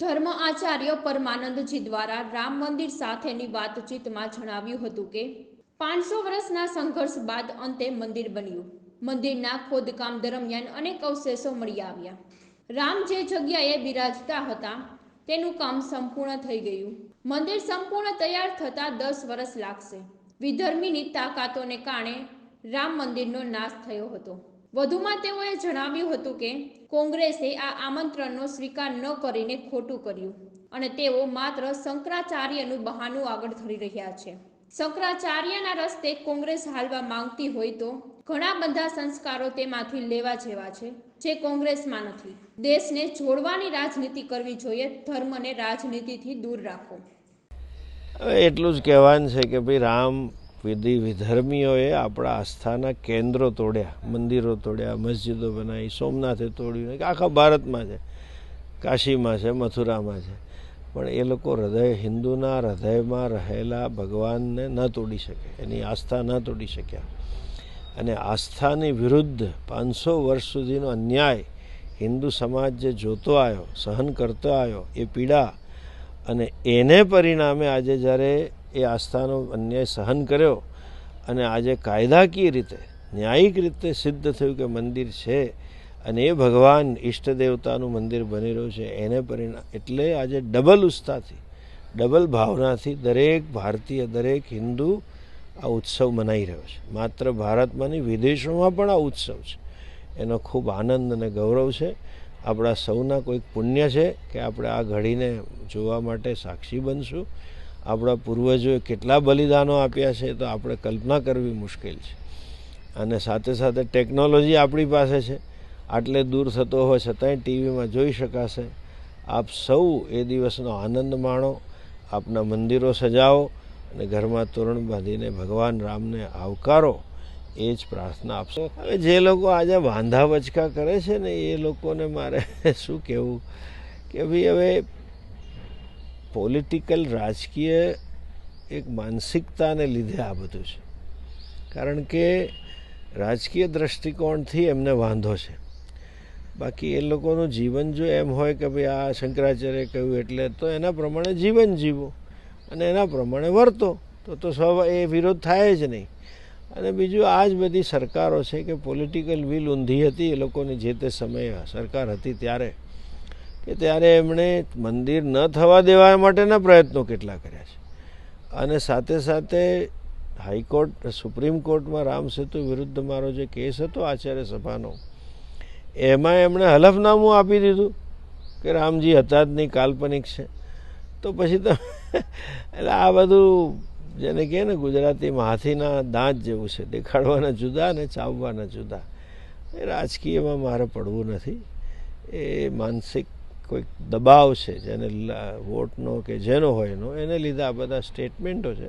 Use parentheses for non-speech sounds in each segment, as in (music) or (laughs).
ધર્મ આચાર્ય પરમાનંદજી દ્વારા રામ મંદિર સાથેની વાતચીતમાં જણાવ્યું હતું કે, પાંચસો વર્ષના સંઘર્ષ બાદ અંતે મંદિર બન્યું. મંદિરના ખોદકામ દરમિયાન અનેક અવશેષો મળી આવ્યા. રામ જે જગ્યાએ બિરાજતા હતા, તેનું કામ સંપૂર્ણ થઈ ગયું. મંદિર સંપૂર્ણ તૈયાર થતાં દસ વર્ષ લાગશે. વિધર્મીની તાકાતોને કારણે રામ મંદિરનો નાશ થયો હતો. વધુમાં તેઓએ જણાવ્યું હતું કે, કોંગ્રેસે આ આમંત્રણનો સ્વીકાર ન કરીને ખોટું કર્યું અને તેઓ માત્ર શંકરાચાર્યનું બહાનું આગળ ધરી રહ્યા છે. શંકરાચાર્યના રસ્તે કોંગ્રેસ હાલવા માંગતી હોય તો ઘણા બધા સંસ્કારો તેમાંથી લેવા જેવા છે, જે કોંગ્રેસમાં નથી. દેશને જોડવાની રાજનીતિ કરવી જોઈએ, ધર્મને રાજનીતિથી દૂર રાખો. એટલું જ કહેવાનું છે કે ભાઈ રામ વિધિ વિધર્મીઓએ આપણા આસ્થાના કેન્દ્રો તોડ્યા, મંદિરો તોડ્યા, મસ્જિદો બનાવી, સોમનાથે તોડ્યું આખા ભારતમાં છે, કાશીમાં છે, મથુરામાં છે. પણ એ લોકો હૃદય હિન્દુના હૃદયમાં રહેલા ભગવાનને ન તોડી શકે, એની આસ્થા ન તોડી શક્યા. અને આસ્થાની વિરુદ્ધ પાંચસો વર્ષ સુધીનો અન્યાય હિન્દુ સમાજ જે જોતો આવ્યો, સહન કરતો આવ્યો, એ પીડા અને એને પરિણામે આજે જ્યારે એ આસ્થાનો અન્યાય સહન કર્યો અને આજે કાયદાકીય રીતે, ન્યાયિક રીતે સિદ્ધ થયું કે મંદિર છે અને એ ભગવાન ઈષ્ટ દેવતાનું મંદિર બની રહ્યું છે, એને પરિણામ, એટલે આજે ડબલ ઉત્સાહથી, ડબલ ભાવનાથી દરેક ભારતીય, દરેક હિન્દુ આ ઉત્સવ મનાઈ રહ્યો છે. માત્ર ભારતમાં નહીં, વિદેશોમાં પણ આ ઉત્સવ છે. એનો ખૂબ આનંદ અને ગૌરવ છે. આપણા સૌના કોઈક પુણ્ય છે કે આપણે આ ઘડીને જોવા માટે સાક્ષી બનશું. આપણા પૂર્વજોએ કેટલા બલિદાનો આપ્યા છે તો આપણે કલ્પના કરવી મુશ્કેલ છે. અને સાથે સાથે ટેકનોલોજી આપણી પાસે છે. આટલે દૂર થતો હોય છતાંય ટીવીમાં જોઈ શકાશે. આપ સૌ એ દિવસનો આનંદ માણો. આપના મંદિરો સજાવો અને ઘરમાં તોરણ બાંધીને ભગવાન રામને આવકારો. એ જ પ્રાર્થના આપશો. હવે જે લોકો આજે વાંધા વચકા કરે છે ને એ લોકોને મારે (laughs) શું કહેવું? કે ભાઈ હવે પોલિટિકલ રાજકીય એક માનસિકતાને લીધે આ બધું છે. કારણ કે રાજકીય દ્રષ્ટિકોણથી એમને વાંધો છે. બાકી એ લોકોનું જીવન જો એમ હોય કે ભાઈ આ શંકરાચાર્ય કહ્યું એટલે તો એના પ્રમાણે જીવન જીવો અને એના પ્રમાણે વર્તો, તો તો સ્વ એ વિરોધ થાય જ નહીં. અને બીજું આ જ બધી સરકારો છે કે પોલિટિકલ વિલ ઊંધી હતી એ લોકોની જે તે સમયે સરકાર હતી ત્યારે. કે ત્યારે એમણે મંદિર ન થવા દેવા માટેના પ્રયત્નો કેટલા કર્યા છે. અને સાથે સાથે હાઈકોર્ટ, સુપ્રીમ કોર્ટમાં રામ સેતુ વિરુદ્ધ મારો જે કેસ હતો આચાર્ય સભાનો, એમાં એમણે હલફનામું આપી દીધું કે રામજી હતા જ નહીં કાલ્પનિક છે. તો પછી તો એટલે આ બધું જેને કહે ને ગુજરાતીમાં હાથીના દાંત જેવું છે, દેખાડવાના જુદા અને ચાવવાના જુદા. એ રાજકીયમાં મારે પડવું નથી. એ માનસિક કોઈક દબાવ છે, જેને વોટનો કે જેનો હોય એનો, એને લીધે આ બધા સ્ટેટમેન્ટો છે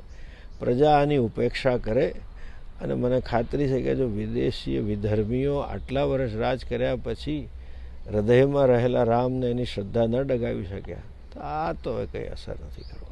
પ્રજા આની ઉપેક્ષા કરે. અને મને ખાતરી છે કે જો વિદેશીય વિધર્મીઓ આટલા વર્ષ રાજ કર્યા પછી હૃદયમાં રહેલા રામને એની શ્રદ્ધા ન ડગાવી શક્યા, તો આ તો કંઈ અસર નથી કરવા